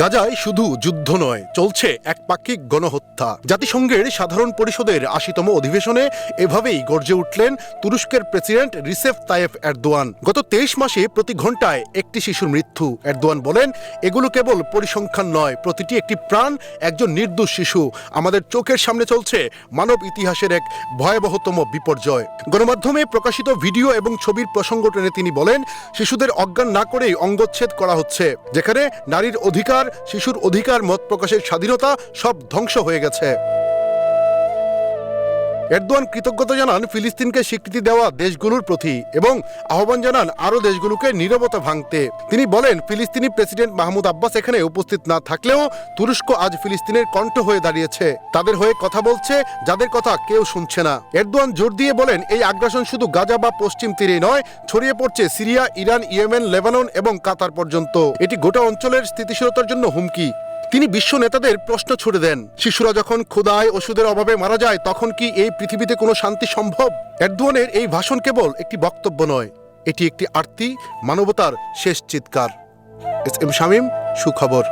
গাজায় শুধু যুদ্ধ নয়, চলছে এক একপাক্ষিক গণহত্যা। জাতিসংঘের সাধারণ পরিষদের আশিতম অধিবেশনে এভাবেই গর্জে উঠলেন তুরস্কের প্রেসিডেন্ট রিসেফ তায়েফ এরদোয়ান। গত তেইশ মাসে প্রতি ঘন্টায় একটি শিশুর মৃত্যু। এরদোয়ান বলেন, এগুলো কেবল পরিসংখ্যান নয়, প্রতিটি একটি প্রাণ, একজন নির্দোষ শিশু। আমাদের চোখের সামনে চলছে মানব ইতিহাসের এক ভয়াবহতম বিপর্যয়। গণমাধ্যমে প্রকাশিত ভিডিও এবং ছবির প্রসঙ্গ টেনে তিনি বলেন, শিশুদের অজ্ঞান না করেই অঙ্গচ্ছেদ করা হচ্ছে, যেখানে নারীর অধিকার শিশুর অধিকার মত প্রকাশের স্বাধীনতা সব ধ্বংস হয়ে গেছে। এরদোয়ান কৃতজ্ঞতা জানান ফিলিস্তিনকে স্বীকৃতি দেওয়া দেশগুলোর প্রতি এবং আহ্বান জানান আরও দেশগুলোকে নীরবতা ভাঙতে। তিনি বলেন, ফিলিস্তিনি প্রেসিডেন্ট মাহমুদ আব্বাস এখানে উপস্থিত না থাকলেও তুরস্ক আজ ফিলিস্তিনের কণ্ঠ হয়ে দাঁড়িয়েছে। তাদের হয়ে কথা বলছে, যাদের কথা কেউ শুনছে না। এরদোয়ান জোর দিয়ে বলেন, এই আগ্রাসন শুধু গাজা বা পশ্চিম তীরে নয়, ছড়িয়ে পড়ছে সিরিয়া, ইরান, ইয়েমেন, লেবানন এবং কাতার পর্যন্ত। এটি গোটা অঞ্চলের স্থিতিশীলতার জন্য হুমকি। তিনি বিশ্ব নেতাদের প্রশ্ন ছুড়ে দেন। শিশুরা যখন ক্ষুদায় ওষুধের অভাবে মারা যায়, তখন কি এই পৃথিবীতে কোনো শান্তি সম্ভব? এরদোয়ানের এই ভাষণ কেবল একটি বক্তব্য নয়, এটি একটি আরতি, মানবতার শেষ চিৎকার। এস এম শামীম, সুখবর।